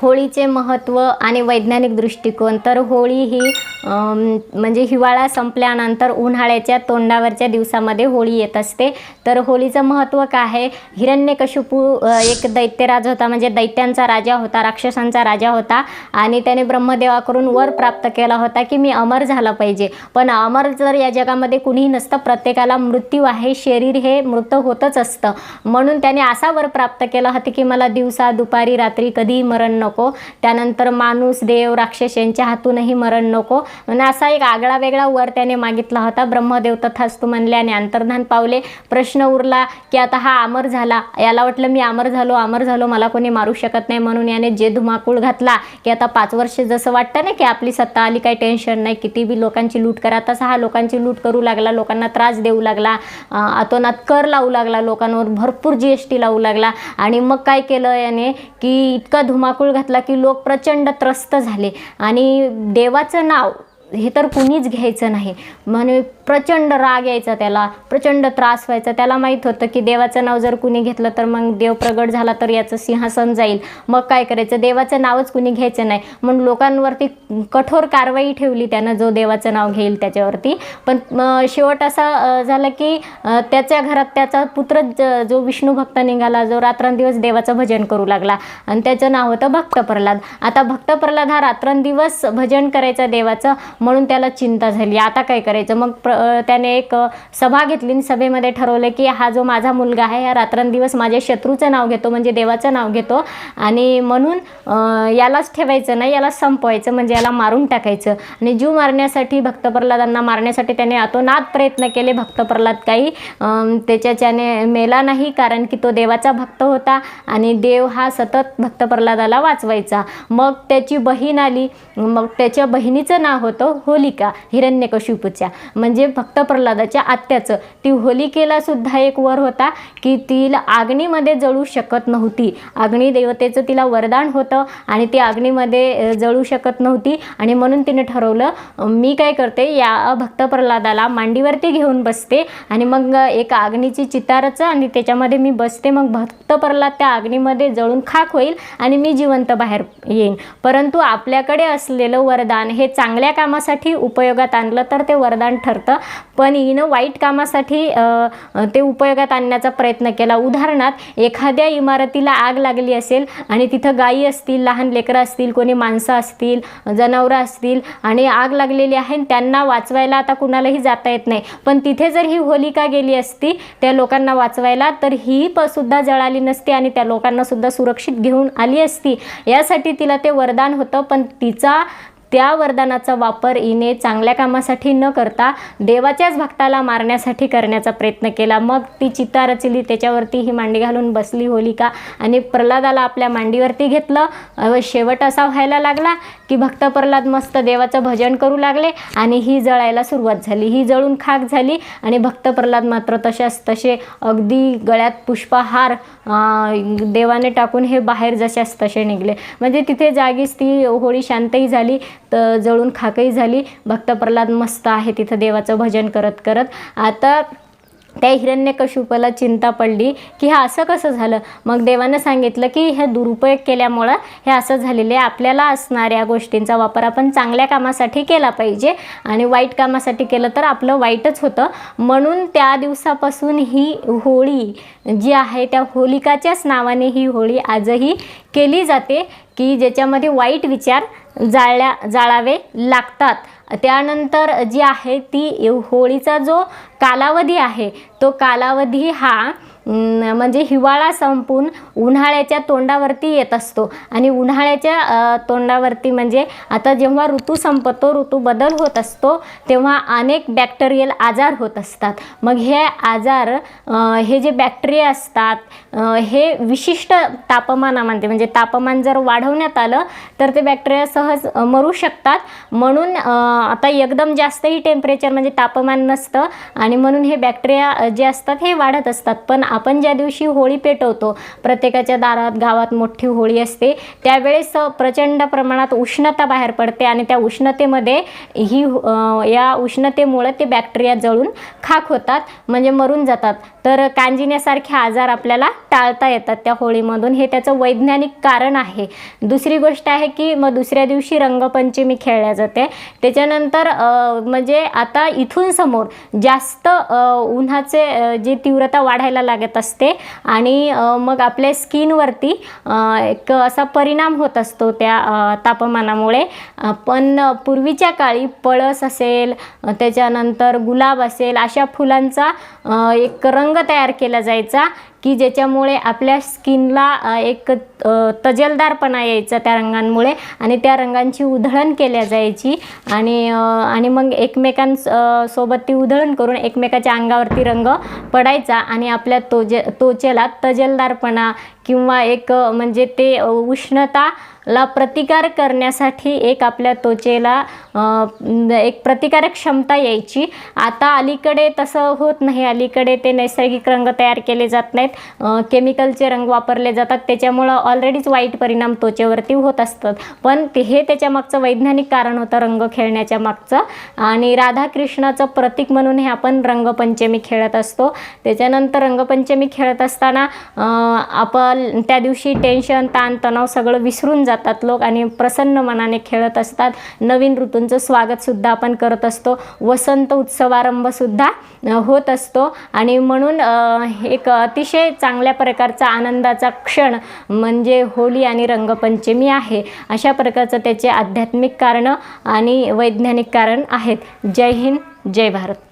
होळीचे महत्त्व आणि वैज्ञानिक दृष्टिकोन. तर होळी ही म्हणजे हिवाळा संपल्यानंतर उन्हाळ्याच्या तोंडावरच्या दिवसामध्ये होळी येत असते. तर होळीचं महत्त्व काय आहे? हिरण्यकशिपू एक दैत्यराज होता म्हणजे दैत्यांचा राजा होता राक्षसांचा राजा होता. आणि त्याने ब्रह्मदेवाकडून वर प्राप्त केला होता की मी अमर झाला पाहिजे. पण अमर जर या जगामध्ये कुणीही नसतं प्रत्येकाला मृत्यू आहे शरीर हे मृत होतच असतं. म्हणून त्याने असा वर प्राप्त केला होता की मला दिवसा दुपारी रात्री कधीही मरण नको. त्यानंतर माणूस देव राक्षस यांच्या हातूनही मरण नको. म्हणून असा एक आगळा वेगळा वर त्याने मागितला होता. ब्रह्मदेव तथास्तू म्हणले आणि अंतर्धान पावले. प्रश्न उरला की आता हा अमर झाला. याला वाटलं मी अमर झालो अमर झालो मला कोणी मारू शकत नाही. म्हणून याने जे धुमाकूळ घातला की आता पाच वर्ष जसं वाटतं ना की आपली सत्ता आली काही टेन्शन नाही. किती बी लोकांची लूट करा. तसा हा लोकांची लूट करू लागला. लोकांना त्रास देऊ लागला. अतोनात कर लावू लागला. लोकांवर भरपूर जी एस टी लावू लागला. आणि मग काय केलं याने की इतका धुमाकूळ घातला की लोक प्रचंड त्रस्त झाले. आणि देवाचं नाव हे तर कुणीच घ्यायचं नाही. म्हणे प्रचंड राग यायचा त्याला प्रचंड त्रास व्हायचा. त्याला माहीत होतं की देवाचं नाव जर कुणी घेतलं तर मग देव प्रगट झाला तर याचं सिंहासन जाईल. मग काय करायचं? देवाचं नावच कुणी घ्यायचं नाही. म्हणून लोकांवरती कठोर कारवाई ठेवली त्यानं जो देवाचं नाव घेईल त्याच्यावरती. पण शेवट असा झाला की त्याच्या घरात त्याचा पुत्र जो विष्णू भक्त निघाला जो रात्रंदिवस देवाचं भजन करू लागला. आणि त्याचं नाव होतं भक्त प्रल्हाद आता भक्त प्रल्हाद हा रात्रंदिवस भजन करायचा देवाचं. म्हणून त्याला चिंता झाली. आता काय करायचं? मग प्र त्याने एक सभा घेतली आणि सभेमध्ये ठरवलं की हा जो माझा मुलगा आहे हा रात्रंदिवस माझ्या शत्रूचं नाव घेतो म्हणजे देवाचं नाव घेतो आणि म्हणून यालाच ठेवायचं नाही याला संपवायचं म्हणजे याला मारून टाकायचं. आणि जीव मारण्यासाठी भक्त प्रल्हादांना मारण्यासाठी त्याने अतोनात प्रयत्न केले. भक्त प्रल्हाद काही त्याच्याच्याने मेला नाही कारण की तो देवाचा भक्त होता आणि देव हा सतत भक्त प्रल्हादाला वाचवायचा. मग त्याची बहीण आली. मग त्याच्या बहिणीचं नाव होतं होलिका हिरण्यकशिपूच्या म्हणजे भक्त प्रल्हादाच्या आत्याचं. ती होलिकेला सुद्धा एक वर होता की तिला अग्नीमध्ये जळू शकत नव्हती. अग्नी देवतेचं तिला वरदान होतं आणि ती अग्नीमध्ये जळू शकत नव्हती. आणि म्हणून तिने ठरवलं मी काय करते या भक्त प्रल्हादाला मांडीवरती घेऊन बसते आणि मग एक अग्नीची चितारचं आणि त्याच्यामध्ये मी बसते. मग भक्त प्रल्हाद त्या अग्नीमध्ये जळून खाक होईल आणि मी जिवंत बाहेर येईन. परंतु आपल्याकडे असलेलं वरदान हे चांगल्या कामासाठी उपयोगात आणलं तर ते वरदान ठरतं. पण हिनं वाईट कामासाठी ते उपयोगात आणण्याचा प्रयत्न केला. उदाहरणार्थ एखाद्या इमारतीला आग लागली असेल आणि तिथं गायी असतील लहान लेकरं असतील कोणी माणसं असतील जनावरं असतील आणि आग लागलेली आहे आणि त्यांना वाचवायला आता कुणालाही जाता येत नाही. पण तिथे जर ही होलिका गेली असती त्या लोकांना वाचवायला तर ही प सुद्धा जळाली नसती आणि त्या लोकांना सुद्धा सुरक्षित घेऊन आली असती. यासाठी तिला ते वरदान होतं. पण तिचा त्या वरदानाचा वापर हिने चांगल्या कामासाठी न करता देवाच्याच भक्ताला मारण्यासाठी करण्याचा प्रयत्न केला. मग ती चिता रचली त्याच्यावरती ही मांडी घालून बसली होलिका आणि प्रल्हादाला आपल्या मांडीवरती घेतलं. व शेवट असा व्हायला लागला की भक्त प्रल्हाद मस्त देवाचं भजन करू लागले आणि ही जळायला सुरुवात झाली. ही जळून खाक झाली आणि भक्त प्रल्हाद मात्र तशाच तसे अगदी गळ्यात पुष्पहार देवाने टाकून हे बाहेर जशाच तसे निघले. म्हणजे तिथे जागीच ती होळी शांतही झाली तर जळून खाकही झाली. भक्त प्रल्हाद मस्त आहे तिथं देवाचं भजन करत करत. आता त्या हिरण्यकशिपूला चिंता पडली की हे असं कसं झालं? मग देवानं सांगितलं की हे दुरुपयोग केल्यामुळं हे असं झालेलं आहे. आपल्याला असणाऱ्या गोष्टींचा वापर आपण चांगल्या कामासाठी केला पाहिजे आणि वाईट कामासाठी केलं तर आपलं वाईटच होतं. म्हणून त्या दिवसापासून ही होळी जी आहे त्या होलिकाच्याच नावाने ही होळी आजही केली जाते की ज्याच्यामध्ये वाईट विचार जाळल्या जाळावे लागतात. त्यानंतर जी आहे ती होळीचा जो कालावधी आहे. तो कालावधी हा म्हणजे हिवाळा संपून उन्हाळ्याच्या तोंडावरती येत असतो. आणि उन्हाळ्याच्या तोंडावरती म्हणजे आता जेव्हा ऋतू संपतो ऋतू बदल होत असतो तेव्हा अनेक बॅक्टेरियल आजार होत असतात. मग हे आजार हे जे बॅक्टेरिया असतात हे विशिष्ट तापमानामध्ये म्हणजे तापमान जर वाढवण्यात आलं तर ते बॅक्टेरिया सहज मरू शकतात. म्हणून आता एकदम जास्तही टेम्परेचर म्हणजे तापमान नसतं आणि आणि म्हणून हे बॅक्टेरिया जे असतात हे वाढत असतात. पण आपण ज्या दिवशी होळी पेटवतो प्रत्येकाच्या दारात गावात मोठी होळी असते त्यावेळेस प्रचंड प्रमाणात उष्णता बाहेर पडते आणि त्या उष्णतेमध्ये ही या उष्णतेमुळे ते बॅक्टेरिया जळून खाक होतात म्हणजे मरून जातात. तर कांजिण्यासारखे आजार आपल्याला टाळता येतात त्या होळीमधून. हे त्याचं वैज्ञानिक कारण आहे. दुसरी गोष्ट आहे की मग दुसऱ्या दिवशी रंगपंचमी खेळल्या जाते. त्याच्यानंतर म्हणजे आता इथून समोर जास्त जास्त उन्हाचे जी तीव्रता वाढायला लागत असते आणि मग आपल्या स्किनवरती एक असा परिणाम होत असतो त्या तापमानामुळे. पण पूर्वीच्या काळी पळस असेल त्याच्यानंतर गुलाब असेल अशा फुलांचा एक रंग तयार केला जायचा की ज्याच्यामुळे आपल्या स्किनला एक तजेलदारपणा यायचा त्या रंगांमुळे आणि त्या रंगांची उधळण केल्या जायची आणि आणि मग एकमेकांसोबत ती उधळण करून एकमेकाच्या अंगावरती रंग पडायचा आणि आपल्या तोजे त्वचेला तजेलदारपणा किंवा एक म्हणजे ते उष्णता उष्णताला प्रतिकार करण्यासाठी एक आपल्या त्वचेला एक प्रतिकारक क्षमता यायची. आता अलीकडे तसं होत नाही. अलीकडे ते नैसर्गिक रंग तयार केले जात नाहीत. केमिकलचे रंग वापरले जातात. त्याच्यामुळं ऑलरेडीच वाईट परिणाम त्वचेवरती होत असतात. पण ते हे त्याच्या मागचं वैज्ञानिक कारण होतं रंग खेळण्याच्या मागचं. आणि राधाकृष्णाचं प्रतीक म्हणून हे आपण रंगपंचमी खेळत असतो. त्याच्यानंतर रंगपंचमी खेळत असताना आपण त्या दिवशी टेन्शन ताणतणाव सगळं विसरून जातात लोक आणि प्रसन्न मनाने खेळत असतात. नवीन ऋतूंचं स्वागतसुद्धा आपण करत असतो. वसंत उत्सवारंभसुद्धा होत असतो. आणि म्हणून एक अतिशय चांगल्या प्रकारचा आनंदाचा क्षण म्हणजे होळी आणि रंगपंचमी आहे. अशा प्रकारचं त्याचे आध्यात्मिक कारणं आणि वैज्ञानिक कारण आहेत. जय हिंद जय भारत.